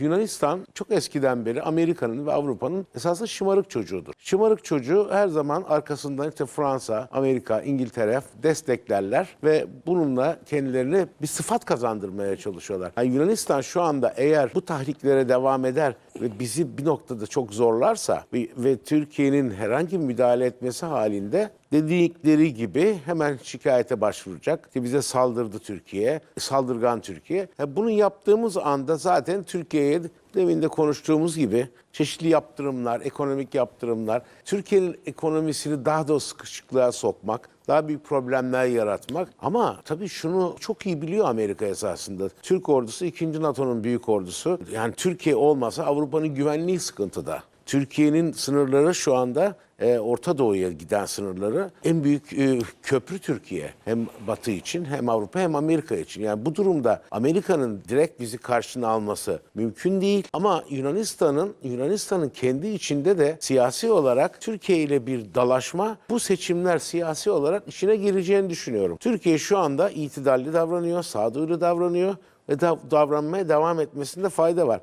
Yunanistan çok eskiden beri Amerika'nın ve Avrupa'nın esasında şımarık çocuğudur. Şımarık çocuğu her zaman arkasından işte Fransa, Amerika, İngiltere desteklerler ve bununla kendilerine bir sıfat kazandırmaya çalışıyorlar. Yani Yunanistan şu anda eğer bu tahriklere devam eder bizi bir noktada çok zorlarsa ve, Türkiye'nin herhangi bir müdahale etmesi halinde dedikleri gibi hemen şikayete başvuracak. İşte bize saldırdı Türkiye, saldırgan Türkiye. Bunu yaptığımız anda zaten Türkiye'ye demin de konuştuğumuz gibi çeşitli yaptırımlar, ekonomik yaptırımlar, Türkiye'nin ekonomisini daha da sıkışıklığa sokmak, daha büyük problemler yaratmak. Ama tabii şunu çok iyi biliyor Amerika esasında. Türk ordusu ikinci NATO'nun büyük ordusu. Yani Türkiye olmasa Avrupa'nın güvenliği sıkıntıda. Türkiye'nin sınırları şu anda e, Orta Doğu'ya giden sınırları en büyük e, köprü Türkiye. Hem Batı için hem Avrupa hem Amerika için. Yani bu durumda Amerika'nın direkt bizi karşına alması mümkün değil. Ama Yunanistan'ın Yunanistan'ın kendi içinde de siyasi olarak Türkiye ile bir dalaşma bu seçimler siyasi olarak içine gireceğini düşünüyorum. Türkiye şu anda itidalli davranıyor, sağduyulu davranıyor ve da- davranmaya devam etmesinde fayda var.